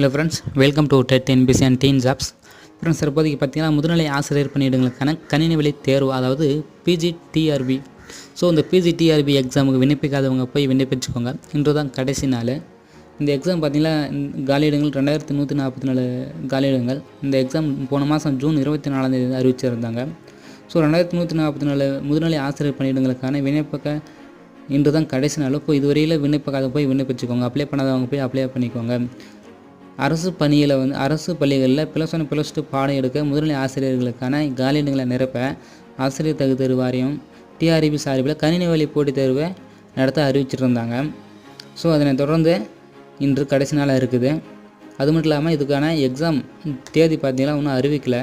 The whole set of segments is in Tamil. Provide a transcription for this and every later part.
Hello friends welcome to TET NBC and teen jobs friends தற்போதைக்கு பார்த்தீங்கன்னா முதுநிலை ஆசிரியர் பணியிடங்களுக்கான கணினி வழி தேர்வு அதாவது பிஜி டிஆர்பி ஸோ இந்த பிஜி டிஆர்பி எக்ஸாமுக்கு விண்ணப்பிக்காதவங்க போய் விண்ணப்பிச்சுக்கோங்க. இன்று தான் கடைசி நாள். இந்த எக்ஸாம் பார்த்தீங்கன்னா காலியிடங்கள் ரெண்டாயிரத்தி நூற்றி நாற்பத்தி நாலு காலியிடங்கள் இந்த எக்ஸாம் போன மாதம் ஜூன் இருபத்தி நாலாம் தேதி அறிவிச்சிருந்தாங்க. ஸோ ரெண்டாயிரத்தி நூற்றி நாற்பத்தி நாலு முதுநிலை ஆசிரியர் பணியிடங்களுக்கான விண்ணப்பக்க இன்று தான் கடைசி நாள். இப்போ இதுவரையில் விண்ணப்பிக்காத போய் விண்ணப்பிச்சுக்கோங்க. அப்ளை பண்ணாதவங்க போய் அப்ளை பண்ணிக்கோங்க. அரசு பணியில் வந்து அரசு பள்ளிகளில் ப்ளஸ் ஒன் ப்ளஸ் டூ பாடம் எடுக்க முதுநிலை ஆசிரியர்களுக்கான காலியிடங்களை நிரப்ப ஆசிரியர் தகுதி வாரியம் டிஆர்பி சார்பில் கணினி வழி போட்டித் தேர்வை நடத்த அறிவிச்சிருந்தாங்க. ஸோ அதனை தொடர்ந்து இன்று கடைசி நாளாக இருக்குது. அது மட்டும் இல்லாமல் இதுக்கான எக்ஸாம் தேதி பார்த்தீங்கன்னா இன்னும் அறிவிக்கலை.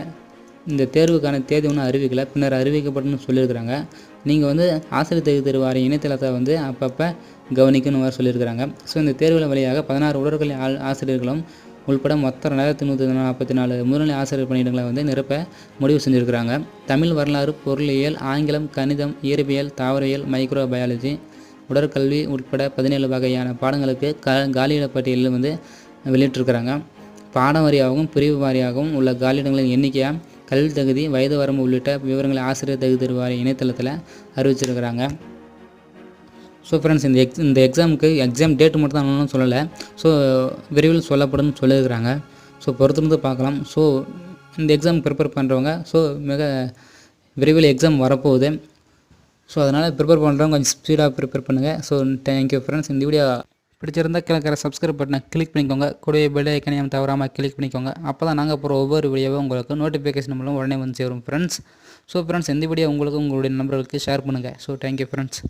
இந்த தேர்வுக்கான தேதி ஒன்றும் அறிவிக்கலை. பின்னர் அறிவிக்கப்பட்டுன்னு சொல்லியிருக்கிறாங்க. நீங்கள் வந்து ஆசிரியர் தேர்வு தேர்வு வாரிய இணையதளத்தை வந்து அப்பப்போ கவனிக்கணும் வர சொல்லியிருக்கிறாங்க. ஸோ இந்த தேர்வுகள் வழியாக பதினாறு உடற்கல்வி ஆ- ஆசிரியர்களும் உள்பட மொத்தம் ரெண்டாயிரத்தி நூற்றி நாற்பத்தி நாலு முதுநிலை ஆசிரியர் பணியிடங்களை வந்து நிரப்ப முடிவு செஞ்சுருக்கிறாங்க. தமிழ் வரலாறு பொருளியல் ஆங்கிலம் கணிதம் இயற்பியல் தாவரவியல் மைக்ரோ பயாலஜி உடற்கல்வி உட்பட பதினேழு வகையான பாடங்களுக்கு க காலியிட பட்டியலில் வந்து வெளியிட்டிருக்கிறாங்க. பாடம் வாரியாகவும் பிரிவு வாரியாகவும் உள்ள காலியிடங்களின் எண்ணிக்கையாக கல்வி தகுதி வயது வரம்பு உள்ளிட்ட விவரங்களை ஆசிரியர் தகுதி தேர்வு வாரிய இணையதளத்தில் அறிவிச்சிருக்கிறாங்க. ஸோ ஃப்ரெண்ட்ஸ் இந்த எக்ஸ் இந்த எக்ஸாமுக்கு எக்ஸாம் டேட் மட்டும் தான் ஒன்றும் சொல்லலை. ஸோ விரைவில் சொல்லப்படும் சொல்லியிருக்கிறாங்க. ஸோ பொறுத்திருந்து பார்க்கலாம். ஸோ இந்த எக்ஸாம் ப்ரிப்பேர் பண்ணுறவங்க ஸோ மிக விரைவில் எக்ஸாம் வரப்போகுது. ஸோ அதனால் ப்ரிப்பேர் பண்ணுறவங்க கொஞ்சம் ஸ்பீடாக ப்ரிப்பேர் பண்ணுங்கள் ஸோ தேங்க்யூ ஃப்ரெண்ட்ஸ் இந்த வீடியோ பிடிச்சிருந்தா கிழக்கிற சப்ஸ்கிரைப் பட்டனை கிளிக் பண்ணிக்கோங்க. கூடவே பெல் ஐக்கனையும் தவறாமல் கிளிக் பண்ணிக்கோங்க. அப்போ தான் நாங்கள் போகிற ஒவ்வொரு வீடியோவும் உங்களுக்கு நோட்டிஃபிகேஷன் மூலம் உடனே வந்து சேரும் ஃப்ரெண்ட்ஸ் ஸோ ஃப்ரெண்ட்ஸ் இந்த வீடியோ உங்களுக்கு உங்களுடைய நண்பர்களுக்கு ஷேர் பண்ணுங்கள் ஸோ தேங்க்யூ ஃப்ரெண்ட்ஸ்